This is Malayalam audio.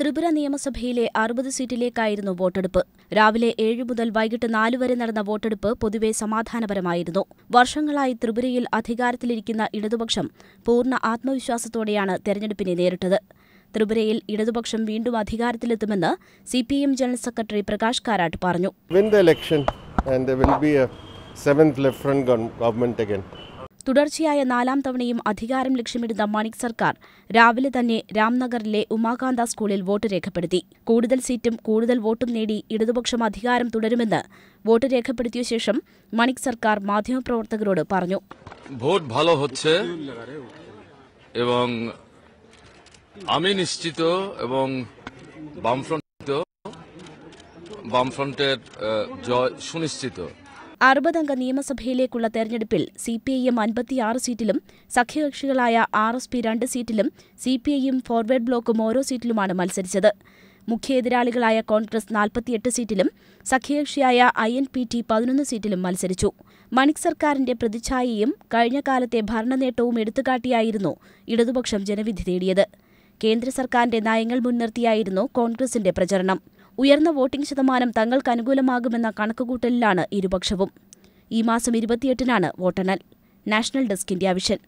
ത്രിപുര നിയമസഭയിലെ അറുപത് സീറ്റിലേക്കായിരുന്നു വോട്ടെടുപ്പ്. രാവിലെ ഏഴ് മുതൽ വൈകിട്ട് നാല് വരെ നടന്ന വോട്ടെടുപ്പ് പൊതുവെ സമാധാനപരമായിരുന്നു. വർഷങ്ങളായി ത്രിപുരയിൽ അധികാരത്തിലിരിക്കുന്ന ഇടതുപക്ഷം പൂർണ ആത്മവിശ്വാസത്തോടെയാണ് തെരഞ്ഞെടുപ്പിനെ നേരിട്ടത്. ത്രിപുരയിൽ ഇടതുപക്ഷം വീണ്ടും അധികാരത്തിലെത്തുമെന്ന് C P M general secretary Prakash Karat പറഞ്ഞു. win the election and there will be a seventh left front gov- government again. തുടർച്ചയായ നാലാം തവണയും അധികാരം ലക്ഷ്യമിടുന്ന മണിക് സർക്കാർ രാവിലെ തന്നെ രാംനഗറിലെ ഉമാകാന്ത സ്കൂളിൽ വോട്ട് രേഖപ്പെടുത്തി കൂടുതൽ സീറ്റും കൂടുതൽ വോട്ടും നേടി ഇടതുപക്ഷം അധികാരം തുടരുമെന്ന് വോട്ട് രേഖപ്പെടുത്തിയ ശേഷം മണിക് സർക്കാർ മാധ്യമപ്രവർത്തകരോട് പറഞ്ഞു ভোট ভালো হচ্ছে এবং আমি নিশ্চিত এবং বামফ্রন্ট বামফ্রন্টের আহ, জয় সুনিশ্চিত അറുപതംഗ നിയമസഭയിലേക്കുള്ള തെരഞ്ഞെടുപ്പിൽ സി പി ഐ എം അൻപത്തിയാറ് സീറ്റിലും സഖ്യകക്ഷികളായ ആർ എസ് പി രണ്ട് സീറ്റിലും സി പി ഐയും ഫോർവേഡ് ബ്ലോക്കും ഓരോ സീറ്റിലുമാണ് മത്സരിച്ചത്. മുഖ്യ എതിരാളികളായ കോൺഗ്രസ് നാൽപ്പത്തിയെട്ട് സീറ്റിലും സഖ്യകക്ഷിയായ ഐ എൻ പി ടി പതിനൊന്ന് സീറ്റിലും മത്സരിച്ചു. മണിക് സർക്കാരിന്റെ പ്രതിച്ഛായയും കഴിഞ്ഞ കാലത്തെ ഭരണനേട്ടവും എടുത്തുകാട്ടിയായിരുന്നു ഇടതുപക്ഷം ജനവിധി തേടിയത്. കേന്ദ്ര സർക്കാരിന്റെ നയങ്ങൾ മുൻനിർത്തിയായിരുന്നു കോൺഗ്രസിന്റെ പ്രചരണം. ഉയർന്ന വോട്ടിംഗ് ശതമാനം തങ്ങൾക്ക് അനുകൂലമാകുമെന്ന കണക്കുകൂട്ടലിലാണ് ഇരുപക്ഷവും. ഈ മാസം ഇരുപത്തിയെട്ടിനാണ് വോട്ടെണ്ണൽ. National desk India Vision.